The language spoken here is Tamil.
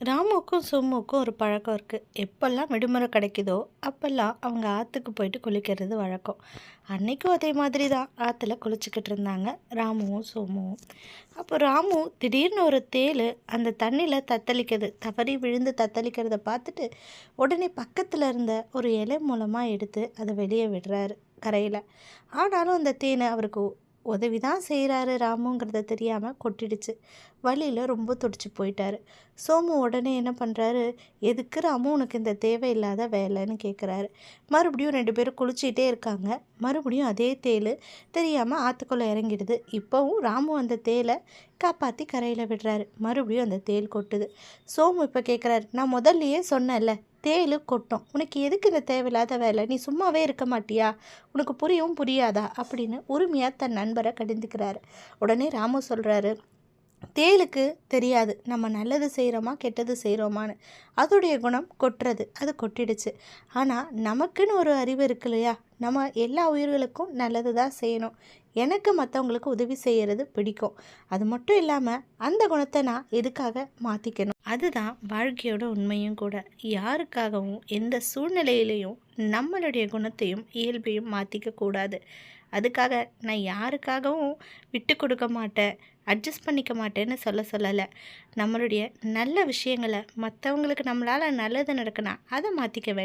ராமுக்கும் சும்முக்கும் ஒரு பழக்கம் இருக்குது எப்போல்லாம் விடுமுறை கிடைக்குதோ அப்போல்லாம் அவங்க ஆற்றுக்கு போயிட்டு குளிக்கிறது வழக்கம். அன்னைக்கும் அதே மாதிரி தான் ஆற்றுல குளிச்சுக்கிட்டு இருந்தாங்க ராமுவும் சோமுவும் அப்போ ராமு திடீர்னு ஒரு தேள் அந்த தண்ணியில் தத்தளிக்கிறது தவறி விழுந்து தத்தளிக்கிறத பார்த்துட்டு உடனே பக்கத்தில் இருந்த ஒரு இலை மூலமாக எடுத்து அதை வெளியே விடுறாரு கரையில். ஆனாலும் அந்த தேனை அவருக்கு உதவி தான் செய்கிறாரு ராமுங்கிறத தெரியாமல் கொட்டிடுச்சு. வழியில் ரொம்ப துடிச்சு போயிட்டாரு. சோமு உடனே என்ன பண்ணுறாரு எதுக்கு ராமு உனக்கு இந்த தேவையில்லாத வேலைன்னு கேட்குறாரு மறுபடியும் ரெண்டு பேரும் குளிச்சிட்டே இருக்காங்க. மறுபடியும் அதே தேள் தெரியாமல் ஆற்றுக்குள்ளே இறங்கிடுது. இப்போவும் ராமு அந்த தேலை காப்பாற்றி கரையில் விடுறாரு. மறுபடியும் அந்த தேள் கொட்டுது. சோமு இப்போ கேட்குறாரு நான் முதல்லையே சொன்னேன்ல தேலு கொட்டும். உனக்கு எதுக்கு இந்த தேவையில்லாத வேலை? நீ சும்மாவே இருக்க மாட்டியா? உனக்கு புரியவும் புரியாதா? அப்படின்னு உரிமையாக தன் நண்பரை கடிந்துக்கிறாரு. உடனே ராமு சொல்கிறாரு தேளுக்கு தெரியாது. நம்ம நல்லது செய்கிறோமா கெட்டது செய்கிறோமான்னு அதோடைய குணம் கொட்டுறது. அது கொட்டிடுச்சு. ஆனால் நமக்குன்னு ஒரு அறிவு இருக்கு இல்லையா? நம்ம எல்லா உயிர்களுக்கும் நல்லது தான் செய்யணும். எனக்கு மற்றவங்களுக்கு உதவி செய்கிறது பிடிக்கும். அது மட்டும் இல்லாமல் அந்த குணத்தை நான் எதுக்காக மாற்றிக்கணும் அதுதான் வாழ்க்கையோட உண்மையும் கூட. யாருக்காகவும் எந்த சூழ்நிலையிலையும் நம்மளுடைய குணத்தையும் இயல்பையும் மாற்றிக்க கூடாது. அதுக்காக நான் யாருக்காகவும் விட்டு கொடுக்க மாட்டேன் அட்ஜஸ்ட் பண்ணிக்க மாட்டேன்னு சொல்ல சொல்லலை. நம்மளுடைய நல்ல விஷயங்களை மற்றவங்களுக்கு நம்மளால் நல்லது நடக்குனா அதை மாற்றிக்க வேண்டும்